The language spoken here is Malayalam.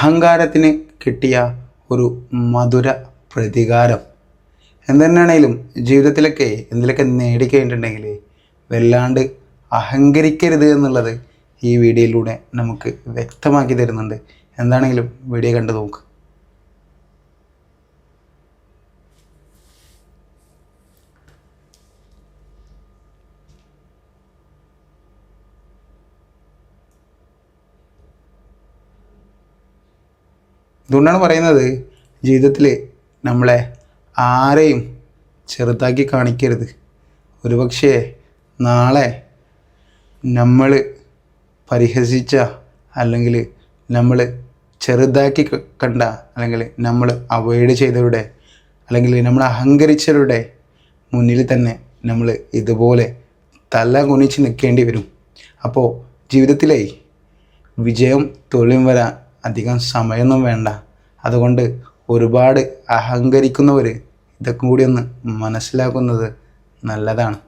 അഹങ്കാരത്തിന് കിട്ടിയ ഒരു മധുര പ്രതികാരം. എന്തെന്നാണേലും ജീവിതത്തിലൊക്കെ എന്തിലൊക്കെ നേടിക്കഴിഞ്ഞിട്ടുണ്ടെങ്കിൽ വല്ലാണ്ട് അഹങ്കരിക്കരുത് എന്നുള്ളത് ഈ വീഡിയോയിലൂടെ നമുക്ക് വ്യക്തമാക്കി തരുന്നുണ്ട്. എന്താണെങ്കിലും വീഡിയോ കണ്ടു നോക്ക്. ഇതുകൊണ്ടാണ് പറയുന്നത് ജീവിതത്തിൽ നമ്മളെ ആരെയും ചെറുതാക്കി കാണിക്കരുത്. ഒരുപക്ഷേ നാളെ നമ്മൾ പരിഹസിച്ച അല്ലെങ്കിൽ നമ്മൾ ചെറുതാക്കി കണ്ട അല്ലെങ്കിൽ നമ്മൾ അവോയ്ഡ് ചെയ്തവരുടെ അല്ലെങ്കിൽ നമ്മൾ അഹങ്കരിച്ചവരുടെ മുന്നിൽ തന്നെ നമ്മൾ ഇതുപോലെ തല കുനിച്ച് നിൽക്കേണ്ടി വരും. അപ്പോൾ ജീവിതത്തിലെ വിജയം തൊഴിലും വരാൻ അധികം സമയമൊന്നും വേണ്ട. അതുകൊണ്ട് ഒരുപാട് അഹങ്കരിക്കുന്നവർ ഇതൊക്കെ കൂടി ഒന്ന് മനസ്സിലാക്കുന്നത് നല്ലതാണ്.